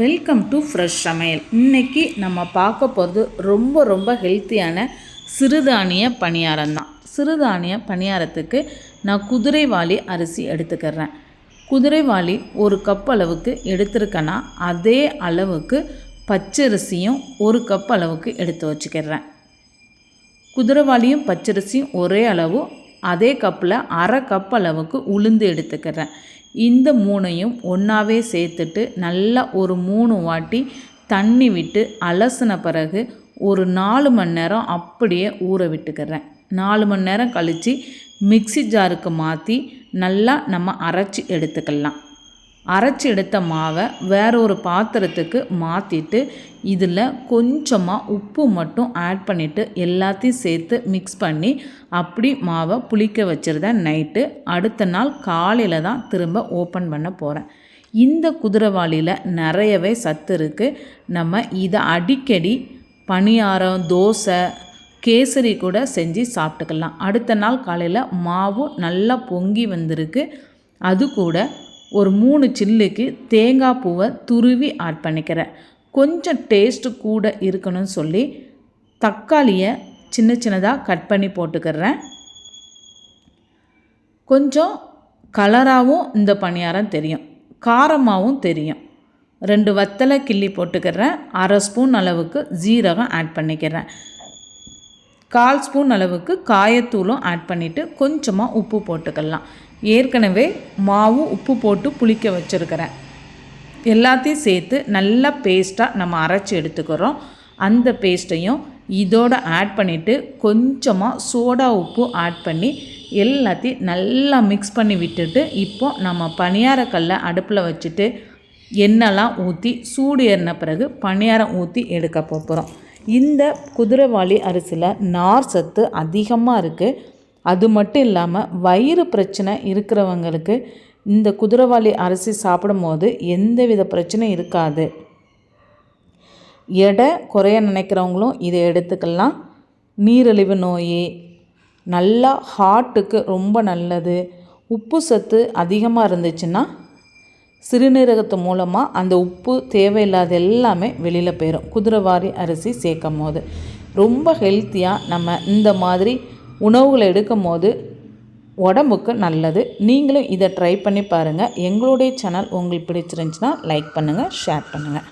Welcome to fresh சமையல். இன்னைக்கு நம்ம பார்க்க போகிறது ரொம்ப ரொம்ப ஹெல்த்தியான சிறுதானிய பணியாரம் தான். சிறுதானிய பணியாரத்துக்கு நான் குதிரைவாளி அரிசி எடுத்துக்கிறேன். குதிரைவாளி ஒரு கப் அளவுக்கு எடுத்திருக்கேன்னா அதே அளவுக்கு பச்சரிசியும் ஒரு கப் அளவுக்கு எடுத்து வச்சுக்கிறேன். குதிரைவாளியும் பச்சரிசியும் ஒரே அளவு அதே கப்பில் அரை கப் அளவுக்கு உளுந்து எடுத்துக்கிறேன். இந்த மூணையும் ஒன்றாவே சேர்த்துட்டு நல்லா ஒரு மூணு வாட்டி தண்ணி விட்டு அலசின பிறகு ஒரு நாலு மணி நேரம் அப்படியே ஊற விட்டுக்கிறேன். நாலு மணி நேரம் கழித்து மிக்ஸி ஜாருக்கு மாற்றி நல்லா நம்ம அரைச்சி எடுத்துக்கலாம். அரைச்சி எடுத்த மாவை வேறொரு பாத்திரத்துக்கு மாற்றிட்டு இதில் கொஞ்சமாக உப்பு மட்டும் ஆட் பண்ணிவிட்டு எல்லாத்தையும் சேர்த்து மிக்ஸ் பண்ணி அப்படி மாவை புளிக்க வச்சுருந்தேன் நைட்டு அடுத்த நாள் காலையில் தான் திரும்ப ஓப்பன் பண்ண போகிறேன் இந்த குதிரைவாளியில் நிறையவே சத்து இருக்குது நம்ம இதை அடிக்கடி பணியாரம் தோசை கேசரி கூட செஞ்சு சாப்பிட்டுக்கலாம். அடுத்த நாள் காலையில் மாவும் நல்லா பொங்கி வந்திருக்கு. அது கூட ஒரு மூணு சில்லுக்கு தேங்காய் பூவை துருவி ஆட் பண்ணிக்கிறேன். கொஞ்சம் டேஸ்ட்டு கூட இருக்கணும்னு சொல்லி தக்காளியை சின்ன சின்னதாக கட் பண்ணி போட்டுக்கிறேன். கொஞ்சம் கலராகவும் இந்த பணியாரம் தெரியும். காரமாகவும் தெரியும். ரெண்டு வத்தலை கிள்ளி போட்டுக்கிறேன். அரை ஸ்பூன் அளவுக்கு ஜீரகம் ஆட் பண்ணிக்கிறேன். கால் ஸ்பூன் அளவுக்கு காயத்தூளும் ஆட் பண்ணிவிட்டு கொஞ்சமாக உப்பு போட்டுக்கலாம். ஏற்கனவே மாவு உப்பு போட்டு புளிக்க வச்சுருக்கிறேன். எல்லாத்தையும் சேர்த்து நல்லா பேஸ்ட்டாக நம்ம அரைச்சி எடுத்துக்கிறோம். அந்த பேஸ்ட்டையும் இதோட ஆட் பண்ணிவிட்டு கொஞ்சமாக சோடா உப்பு ஆட் பண்ணி எல்லாத்தையும் நல்லா மிக்ஸ் பண்ணி விட்டுட்டு இப்போ நம்ம பணியாரக்கல்லை அடுப்பில் வச்சுட்டு எண்ணெய்லாம் ஊற்றி சூடு ஏறின பிறகு பணியாரம் ஊற்றி எடுக்க போகிறோம் இந்த குதிரைவாளி அரிசியில் நார் சத்து அதிகமாக இருக்குது அது மட்டும் இல்லாமல் வயிறு பிரச்சனை இருக்கிறவங்களுக்கு இந்த குதிரைவாளி அரிசி சாப்பிடும்போது எந்தவித பிரச்சனையும் இருக்காது. எடை குறைய நினைக்கிறவங்களும் இதை எடுத்துக்கலாம். நீரிழிவு நோய் நல்லா ஹார்ட்டுக்கு ரொம்ப நல்லது. உப்பு சத்து அதிகமாக இருந்துச்சுன்னா சிறுநீரகத்து மூலமாக அந்த உப்பு தேவையில்லாத எல்லாமே வெளியில் போயிடும் குதிரைவாரி அரிசி சேர்க்கும் போது. ரொம்ப ஹெல்த்தியாக நம்ம இந்த மாதிரி உணவுகளை எடுக்கும் போது உடம்புக்கு நல்லது. நீங்களும் இதை ட்ரை பண்ணி பாருங்கள் எங்களுடைய சேனல் உங்களுக்கு பிடிச்சிருந்துச்சின்னா லைக் பண்ணுங்கள் ஷேர் பண்ணுங்கள்